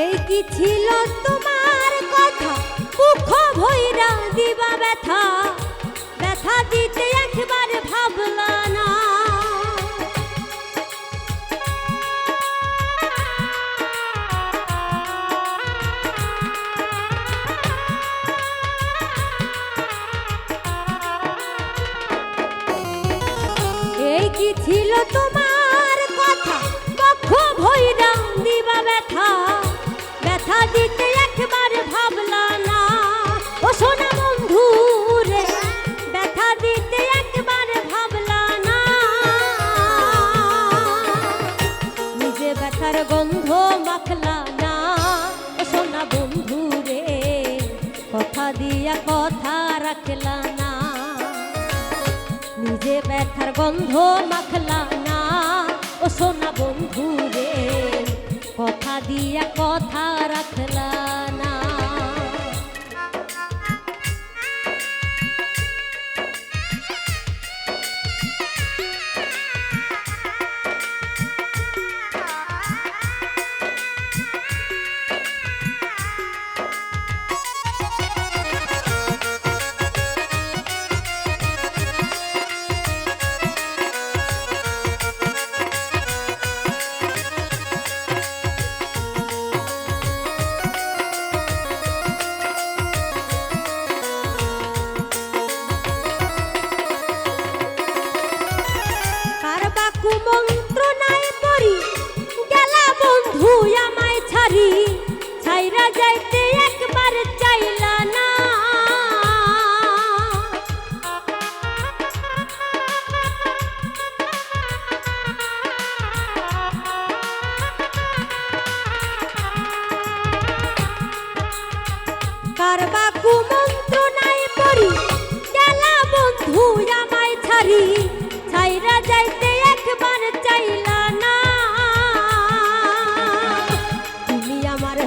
এই কি ছিল তোমার কথা? মুখ ভৈরা দিবা ব্যথা। ব্যথা দিতে একবার ভাবলা না। কি ছিল তোমার কথা? পক্ষ ভৈরা দিবা ব্যথা। নিজে ব্যথার গন্ধ মাখলা না। ও সোনা বন্ধু রে কথা দিয়া কথা রাখলা না। আমায় ছাইরা যাইতে একবার চাইলা না। কার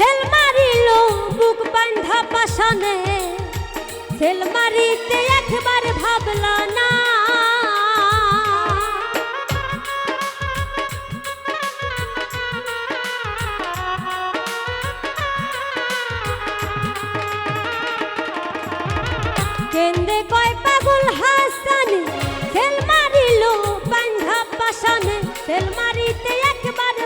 সেল মারিল, বুক বান্ধা পাশানে সেল মারিতে একবার ভাবল না। কেন্দ্রে কয় পাগল হাসানে সেল মারিল বান্ধা পাশানে সেল মারিতে একবার